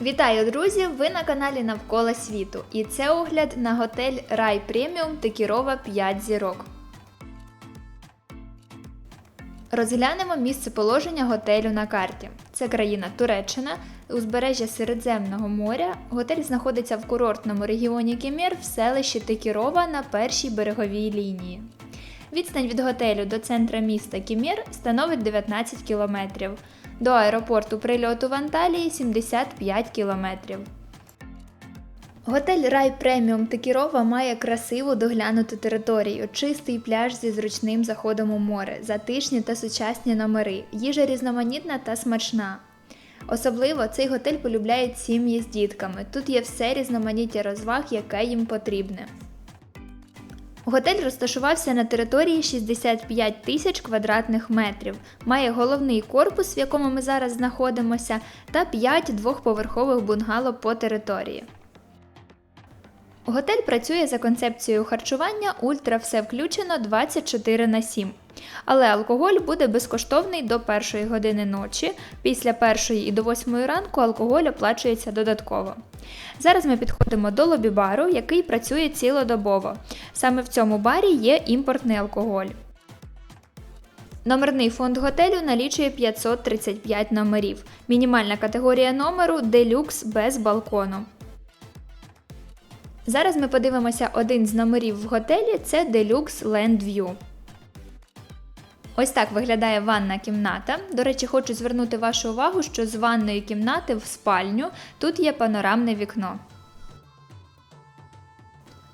Вітаю, друзі! Ви на каналі Навколо світу. І це огляд на готель Рай Преміум Текірова 5 зірок. Розглянемо місце положення готелю на карті. Це країна Туреччина, узбережжя Середземного моря. Готель знаходиться в курортному регіоні Кемір в селищі Текірова на першій береговій лінії. Відстань від готелю до центра міста Кімір становить 19 кілометрів. До аеропорту прильоту в Анталії 75 кілометрів. Готель Рай Преміум Текірова має красиву доглянуту територію, чистий пляж зі зручним заходом у море, затишні та сучасні номери, їжа різноманітна та смачна. Особливо цей готель полюбляють сім'ї з дітками. Тут є все різноманіття розваг, яке їм потрібне. Готель розташувався на території 65 тисяч квадратних метрів, має головний корпус, в якому ми зараз знаходимося, та 5 двохповерхових бунгало по території. Готель працює за концепцією харчування Ультра все включено 24 на 7. Але алкоголь буде безкоштовний до 1 години ночі. Після 1 і до 8 ранку алкоголь оплачується додатково. Зараз ми підходимо до лобі-бару, який працює цілодобово. Саме в цьому барі є імпортний алкоголь. Номерний фонд готелю налічує 535 номерів. Мінімальна категорія номеру делюкс без балкону. Зараз ми подивимося один з номерів в готелі це Deluxe Land View. Ось так виглядає ванна кімната. До речі, хочу звернути вашу увагу, що з ванної кімнати в спальню тут є панорамне вікно.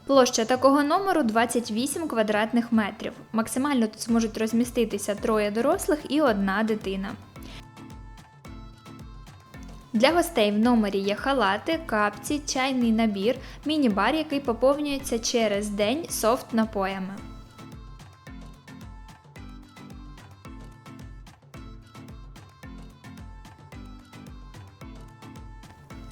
Площа такого номеру 28 квадратних метрів. Максимально тут зможуть розміститися троє дорослих і одна дитина. Для гостей в номері є халати, капці, чайний набір, міні-бар, який поповнюється через день софт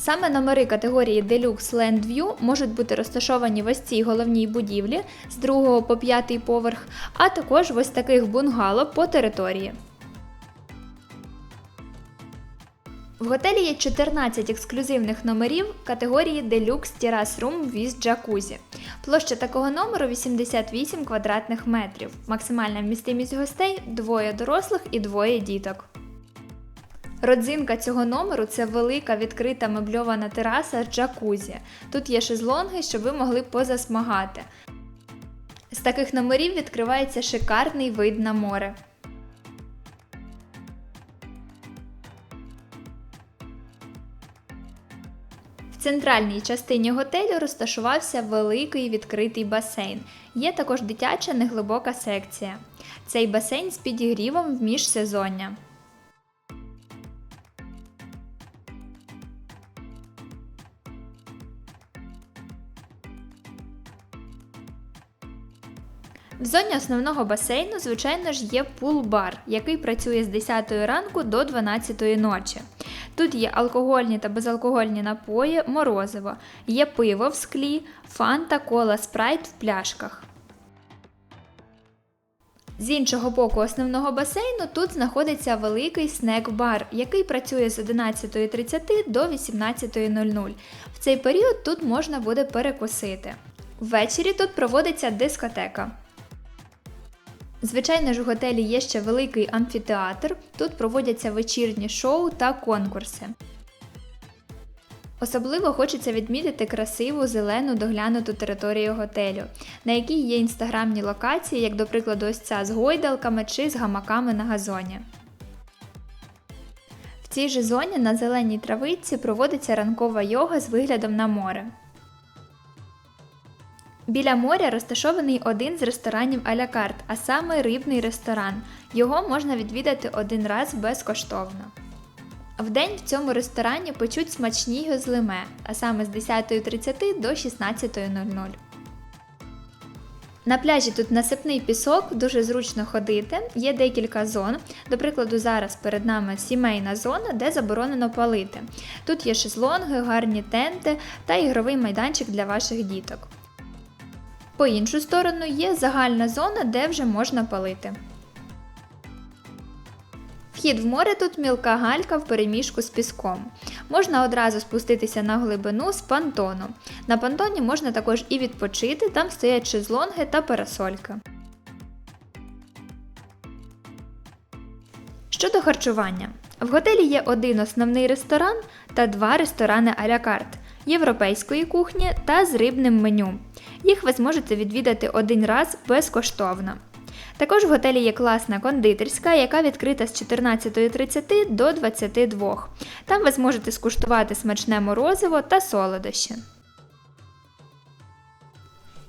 Саме номери категорії Deluxe Land View можуть бути розташовані в ось цій головній будівлі з 2 по 5 поверх, а також в ось таких бунгало по території. В готелі є 14 ексклюзивних номерів категорії Deluxe Terrace Room with Jacuzzi. Площа такого номеру 88 квадратних метрів. Максимальна вмістимість гостей двоє дорослих і двоє діток. Родзинка цього номеру це велика відкрита мебльована тераса з джакузі. Тут є шезлонги, щоб ви могли позасмагати. З таких номерів відкривається шикарний вид на море. В центральній частині готелю розташувався великий відкритий басейн. Є також дитяча неглибока секція. Цей басейн з підігрівом в міжсезоння. В зоні основного басейну, звичайно ж, є пул-бар, який працює з 10 ранку до 12 ночі. Тут є алкогольні та безалкогольні напої, морозиво, є пиво в склі, фанта, кола, спрайт в пляшках. З іншого боку основного басейну тут знаходиться великий снек-бар, який працює з 11.30 до 18.00. В цей період тут можна буде перекусити. Ввечері тут проводиться дискотека. Звичайно ж, у готелі є ще великий амфітеатр. Тут проводяться вечірні шоу та конкурси. Особливо хочеться відмітити красиву зелену доглянуту територію готелю, на якій є інстаграмні локації, як до прикладу, ось ця з гойдалками чи з гамаками на газоні. В цій же зоні на зеленій травиці проводиться ранкова йога з виглядом на море. Біля моря розташований один з ресторанів а-ля карт, а саме рибний ресторан. Його можна відвідати один раз безкоштовно. Вдень в цьому ресторані печуть смачні гозлиме, а саме з 10.30 до 16.00. На пляжі тут насипний пісок, дуже зручно ходити, є декілька зон. До прикладу, зараз перед нами сімейна зона, де заборонено палити. Тут є шезлонги, гарні тенти та ігровий майданчик для ваших діток. По іншу сторону є загальна зона, де вже можна палити. Вхід в море тут мілка галька в переміжку з піском. Можна одразу спуститися на глибину з понтону. На понтоні можна також і відпочити, там стоять шезлонги та парасолька. Щодо харчування. В готелі є один основний ресторан та два ресторани а-ля карт європейської кухні та з рибним меню. Їх ви зможете відвідати один раз безкоштовно. Також в готелі є класна кондитерська, яка відкрита з 14.30 до 22. Там ви зможете скуштувати смачне морозиво та солодощі.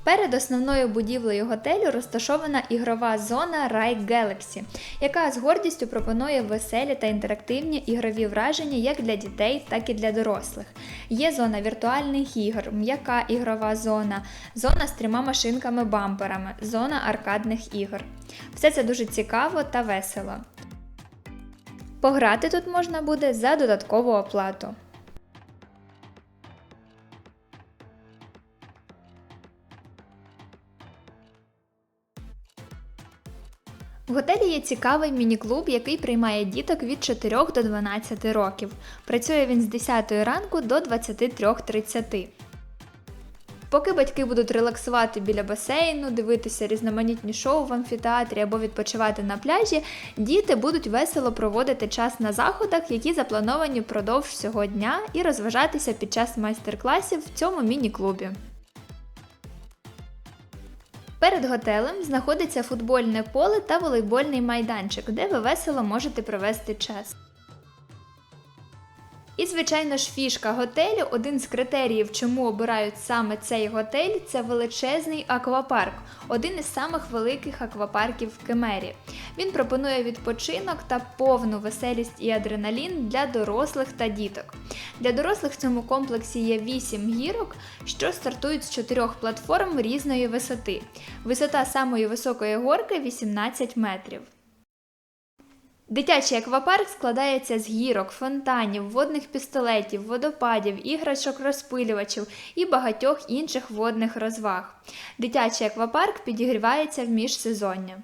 Перед основною будівлею готелю розташована ігрова зона Rai Galaxy, яка з гордістю пропонує веселі та інтерактивні ігрові враження як для дітей, так і для дорослих. Є зона віртуальних ігор, м'яка ігрова зона, зона з трьома машинками-бамперами, зона аркадних ігор. Все це дуже цікаво та весело. Пограти тут можна буде за додаткову оплату. В готелі є цікавий міні-клуб, який приймає діток від 4 до 12 років. Працює він з 10 ранку до 23.30. Поки батьки будуть релаксувати біля басейну, дивитися різноманітні шоу в амфітеатрі або відпочивати на пляжі, діти будуть весело проводити час на заходах, які заплановані впродовж всього дня, і розважатися під час майстер-класів в цьому міні-клубі. Перед готелем знаходиться футбольне поле та волейбольний майданчик, де ви весело можете провести час. І, звичайно ж, фішка готелю, один з критеріїв, чому обирають саме цей готель, це величезний аквапарк, один із самих великих аквапарків в Кемері. Він пропонує відпочинок та повну веселість і адреналін для дорослих та діток. Для дорослих в цьому комплексі є 8 гірок, що стартують з чотирьох платформ різної висоти. Висота самої високої горки 18 метрів. Дитячий аквапарк складається з гірок, фонтанів, водних пістолетів, водопадів, іграшок розпилювачів і багатьох інших водних розваг. Дитячий аквапарк підігрівається в міжсезоння.